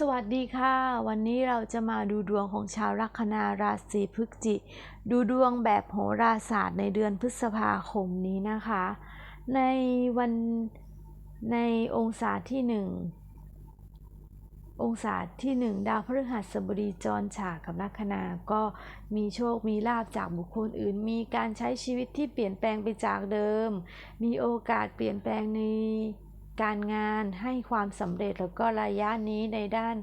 สวัสดีค่ะ วันนี้เราจะมาดูดวงของชาวลัคนาราศีพฤศจิ ดูดวงแบบโหราศาสตร์ในเดือนพฤษภาคมนี้นะคะ ในวันในองศาที่หนึ่งองศาที่หนึ่งดาวพฤหัสบดีจรฉากกับลัคนา ก็มีโชคมีลาบจากบุคคลอื่น มีการใช้ชีวิตที่เปลี่ยนแปลงไปจากเดิม มีโอกาสเปลี่ยนแปลงใน การงานให้ความสำเร็จแล้วก็ระยะนี้ในด้าน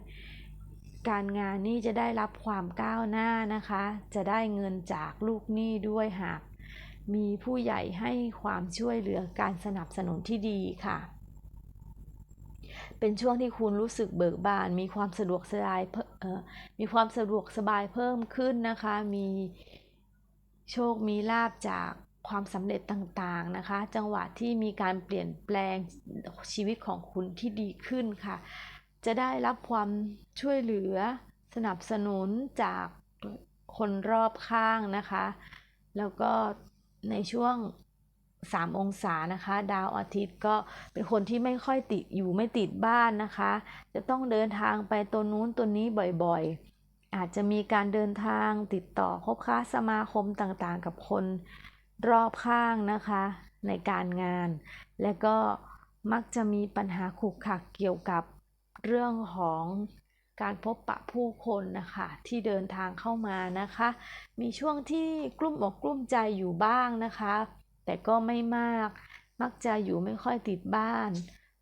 การงานนี่จะได้รับความก้าวหน้านะคะ จะได้เงินจากลูกหนี้ด้วยหาก มีผู้ใหญ่ให้ความช่วยเหลือการสนับสนุนที่ดีค่ะ เป็นช่วงที่คุณรู้สึกเบิกบาน มีความสะดวกสบายมีความสะดวกสบายเพิ่มขึ้นนะคะ มีโชคมีลาบจาก ความสำเร็จต่างๆนะคะ จังหวะที่มีการเปลี่ยนแปลงชีวิตของคุณที่ดีขึ้นค่ะ จะได้รับความช่วยเหลือสนับสนุนจากคนรอบข้างนะคะ แล้วก็ในช่วง 3 องศานะคะ ดาวอาทิตย์ก็เป็นคนที่ไม่ค่อยติดอยู่ไม่ติดบ้านนะคะ จะต้องเดินทางไปตัวนู้นตัวนี้บ่อยๆ อาจจะมีการเดินทางติดต่อคบค้าสมาคมต่างๆ กับคน รอบข้างนะคะในการงาน และก็มักจะมีปัญหาขุกขักเกี่ยวกับเรื่องของการพบปะผู้คนนะคะที่เดินทางเข้ามานะคะ มีช่วงที่กลุ้มอกกลุ้มใจอยู่บ้างนะคะ แต่ก็ไม่มาก มักจะอยู่ไม่ค่อยติดบ้าน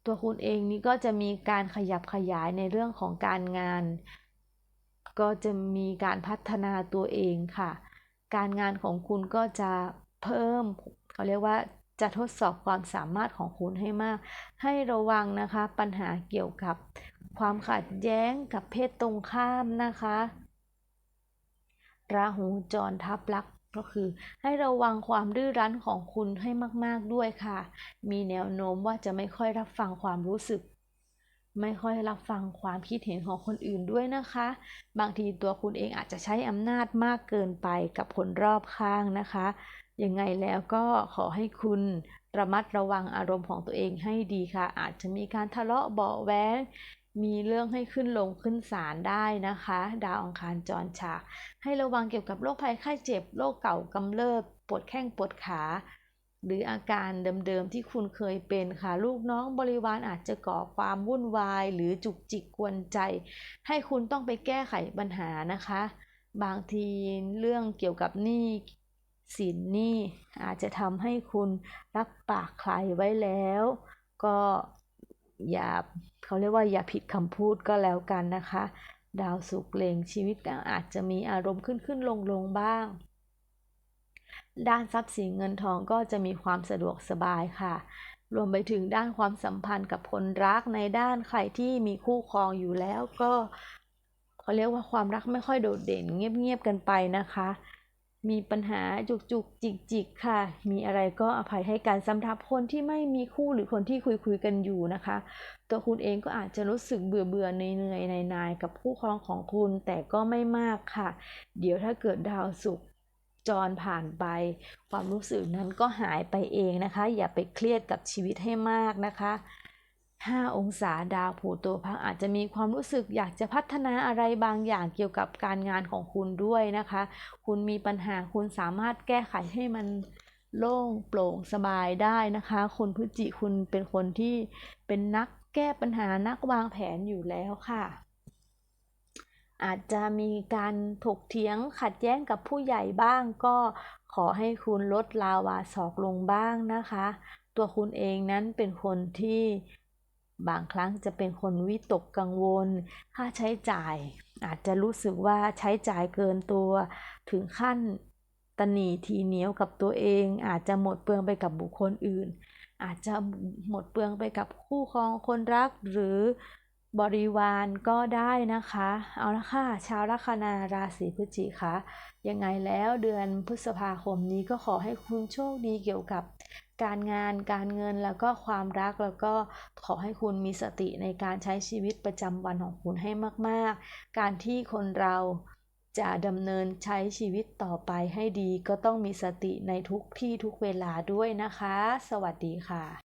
ตัวคุณเองนี่ก็จะมีการขยับขยายในเรื่องของการงาน ก็จะมีการพัฒนาตัวเองค่ะ การงานของคุณก็จะ เพิ่มเขาเรียกว่าจะทดสอบความสามารถของคุณให้มาก ให้ระวังนะคะปัญหาเกี่ยวกับความขัดแย้งกับเพศตรงข้ามนะคะราหูจรทับลักก็คือให้ระวังความดื้อรั้นของคุณให้มาก ๆ ด้วยค่ะ มีแนวโน้มว่าจะไม่ค่อยรับฟังความรู้สึก ไม่ค่อยรับฟังความคิดเห็นของคนอื่นด้วยนะคะ บางทีตัวคุณเองอาจจะใช้อำนาจมากเกินไปกับคนรอบข้างนะคะ ยังไงแล้วก็ขอให้คุณระมัดระวังอารมณ์ของตัวเองให้ดีค่ะ อาจจะมีการทะเลาะเบาแว้งมีเรื่องให้ขึ้นลงขึ้นศาลได้นะคะ ดาวอังคารจรฉาก ให้ระวังเกี่ยวกับโรคภัยไข้เจ็บโรคเก่ากำเริบปวดแข้งปวดขา หรืออาการเดิมๆที่คุณเคยเป็นค่ะ ลูกน้องบริวารอาจจะก่อความวุ่นวาย หรือจุกจิกกวนใจ ให้คุณต้องไปแก้ไขปัญหานะคะ บางทีเรื่องเกี่ยวกับหนี้ สินนี่อาจจะทำให้คุณรับปากใครไว้แล้ว ก็อย่าเขาเรียกว่าอย่าผิดคำพูดก็แล้วกันนะคะ ดาวสุกเลงชีวิตอาจจะมีอารมณ์ขึ้นขึ้นลงลงบ้าง ด้านทรัพย์สินเงินทองก็จะมีความสะดวกสบายค่ะ รวมไปถึงด้านความสัมพันธ์กับคนรักในด้านใครที่มีคู่ครองอยู่แล้วก็เขาเรียกว่าความรักไม่ค่อยโดดเด่นเงียบๆกันไปนะคะ มีปัญหาจุกจุกจิกจิกค่ะ มีอะไรก็อภัยให้กันสำหรับคนที่ไม่มีคู่หรือคนที่คุยคุยกันอยู่นะคะ ตัวคุณเองก็อาจจะรู้สึกเบื่อเบื่อเหนื่อยในนายกับคู่ครองของคุณแต่ก็ไม่มากค่ะ เดี๋ยวถ้าเกิดดาวสุกจรผ่านไป ความรู้สึกนั้นก็หายไปเองนะคะ อย่าไปเครียดกับชีวิตให้มากนะคะ 5 องศาดาวผูโตพังอาจจะมีความรู้สึกอยากจะพัฒนาอะไรบางอย่างเกี่ยวกับการงานของคุณด้วยนะคะ คุณมีปัญหาคุณสามารถแก้ไขให้มันโล่งโปร่งสบายได้นะคะ คุณพฤจิคุณเป็นคนที่เป็นนักแก้ปัญหานักวางแผนอยู่แล้วค่ะ อาจจะมีการถกเถียงขัดแย้งกับผู้ใหญ่บ้างก็ขอให้คุณลดลาวาศอกลงบ้างนะคะ ตัวคุณเองนั้นเป็นคนที่ บางครั้งจะเป็นคนวิตกกังวล ค่าใช้จ่าย อาจจะรู้สึกว่าใช้จ่ายเกินตัว ถึงขั้นตนีทีเหนียวกับตัวเอง อาจจะหมดเปลืองไปกับบุคคลอื่น อาจจะหมดเปลืองไปกับคู่ครองคนรักหรือบริวารก็ได้นะคะ เอาละค่ะ ชาวลัคนาราศีพฤศจิกคะยังไงแล้วเดือนพฤษภาคมนี้ก็ขอให้คุณโชคดีเกี่ยวกับ การงานการเงินแล้วก็ความรักแล้วก็ขอให้คุณมีสติในการใช้ชีวิตประจำวันของคุณให้มาก ๆ การที่คนเราจะดำเนินใช้ชีวิตต่อไปให้ดี ก็ต้องมีสติในทุกที่ทุกเวลาด้วยนะคะ สวัสดีค่ะ